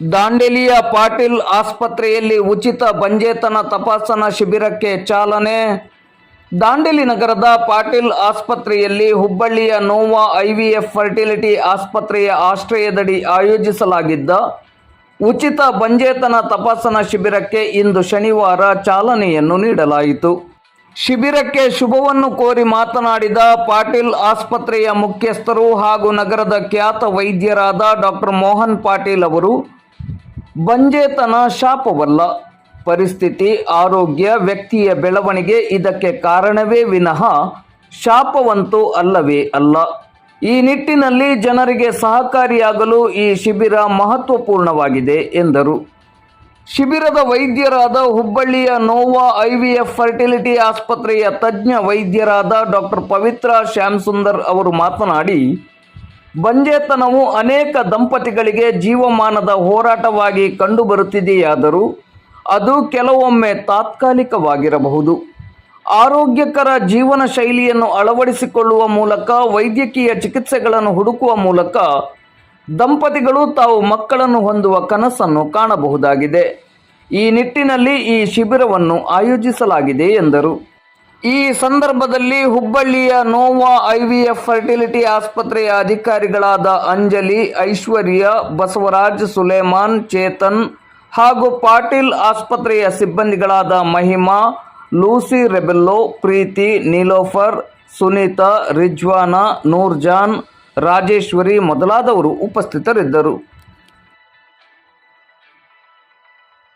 ದಾಂಡೇಲಿಯ ಪಾಟೀಲ್ ಆಸ್ಪತ್ರೆಯಲ್ಲಿ ಉಚಿತ ಬಂಜೇತನ ತಪಾಸಣಾ ಶಿಬಿರಕ್ಕೆ ಚಾಲನೆ. ದಾಂಡೇಲಿ ನಗರದ ಪಾಟೀಲ್ ಆಸ್ಪತ್ರೆಯಲ್ಲಿ ಹುಬ್ಬಳ್ಳಿಯ ನೋವಾ ಐವಿಎಫ್ ಫರ್ಟಿಲಿಟಿ ಆಸ್ಪತ್ರೆಯ ಆಶ್ರಯದಡಿ ಆಯೋಜಿಸಲಾಗಿದ್ದ ಉಚಿತ ಬಂಜೇತನ ತಪಾಸಣಾ ಶಿಬಿರಕ್ಕೆ ಇಂದು ಶನಿವಾರ ಚಾಲನೆಯನ್ನು ನೀಡಲಾಯಿತು. ಶಿಬಿರಕ್ಕೆ ಶುಭವನ್ನು ಕೋರಿ ಮಾತನಾಡಿದ ಪಾಟೀಲ್ ಆಸ್ಪತ್ರೆಯ ಮುಖ್ಯಸ್ಥರು ಹಾಗೂ ನಗರದ ಖ್ಯಾತ ವೈದ್ಯರಾದ ಡಾಕ್ಟರ್ ಮೋಹನ್ ಪಾಟೀಲ್ ಅವರು ಬಂಜೇತನ ಶಾಪವಲ್ಲ. ಪರಿಸ್ಥಿತಿ, ಆರೋಗ್ಯ, ವ್ಯಕ್ತಿಯ ಬೆಳವಣಿಗೆ ಇದಕ್ಕೆ ಕಾರಣವೇ ವಿನಃ ಶಾಪವಂತೂ ಅಲ್ಲವೇ ಅಲ್ಲ. ಈ ನಿಟ್ಟಿನಲ್ಲಿ ಜನರಿಗೆ ಸಹಕಾರಿಯಾಗಲು ಈ ಶಿಬಿರ ಮಹತ್ವಪೂರ್ಣವಾಗಿದೆ, ಎಂದರು. ಶಿಬಿರದ ವೈದ್ಯರಾದ ಹುಬ್ಬಳ್ಳಿಯ ನೋವಾ ಐವಿಎಫ್ ಫರ್ಟಿಲಿಟಿ ಆಸ್ಪತ್ರೆಯ ತಜ್ಞ ವೈದ್ಯರಾದ ಡಾಕ್ಟರ್ ಪವಿತ್ರ ಶ್ಯಾಮ್ಸುಂದರ್ ಅವರು ಮಾತನಾಡಿ ಬಂಜೇತನವು ಅನೇಕ ದಂಪತಿಗಳಿಗೆ ಜೀವಮಾನದ ಹೋರಾಟವಾಗಿ ಕಂಡುಬರುತ್ತಿದೆಯಾದರೂ ಅದು ಕೆಲವೊಮ್ಮೆ ತಾತ್ಕಾಲಿಕವಾಗಿರಬಹುದು. ಆರೋಗ್ಯಕರ ಜೀವನ ಶೈಲಿಯನ್ನು ಅಳವಡಿಸಿಕೊಳ್ಳುವ ಮೂಲಕ, ವೈದ್ಯಕೀಯ ಚಿಕಿತ್ಸೆಗಳನ್ನು ಹುಡುಕುವ ಮೂಲಕ ದಂಪತಿಗಳು ತಾವು ಮಕ್ಕಳನ್ನು ಹೊಂದುವ ಕನಸನ್ನು ಕಾಣಬಹುದಾಗಿದೆ. ಈ ನಿಟ್ಟಿನಲ್ಲಿ ಈ ಶಿಬಿರವನ್ನು ಆಯೋಜಿಸಲಾಗಿದೆ ಎಂದರು. ಈ ಸಂದರ್ಭದಲ್ಲಿ ಹುಬ್ಬಳ್ಳಿಯ ನೋವಾ ಐವಿಎಫ್ ಫರ್ಟಿಲಿಟಿ ಆಸ್ಪತ್ರೆಯ ಅಧಿಕಾರಿಗಳಾದ ಅಂಜಲಿ, ಐಶ್ವರ್ಯ, ಬಸವರಾಜ್, ಸುಲೇಮಾನ್, ಚೇತನ್ ಹಾಗೂ ಪಾಟೀಲ್ ಆಸ್ಪತ್ರೆಯ ಸಿಬ್ಬಂದಿಗಳಾದ ಮಹಿಮಾ, ಲೂಸಿ ರೆಬೆಲ್ಲೋ, ಪ್ರೀತಿ, ನೀಲೋಫರ್, ಸುನೀತಾ, ರಿಜ್ವಾನ, ನೂರ್ಜಾನ್, ರಾಜೇಶ್ವರಿ ಮೊದಲಾದವರು ಉಪಸ್ಥಿತರಿದ್ದರು.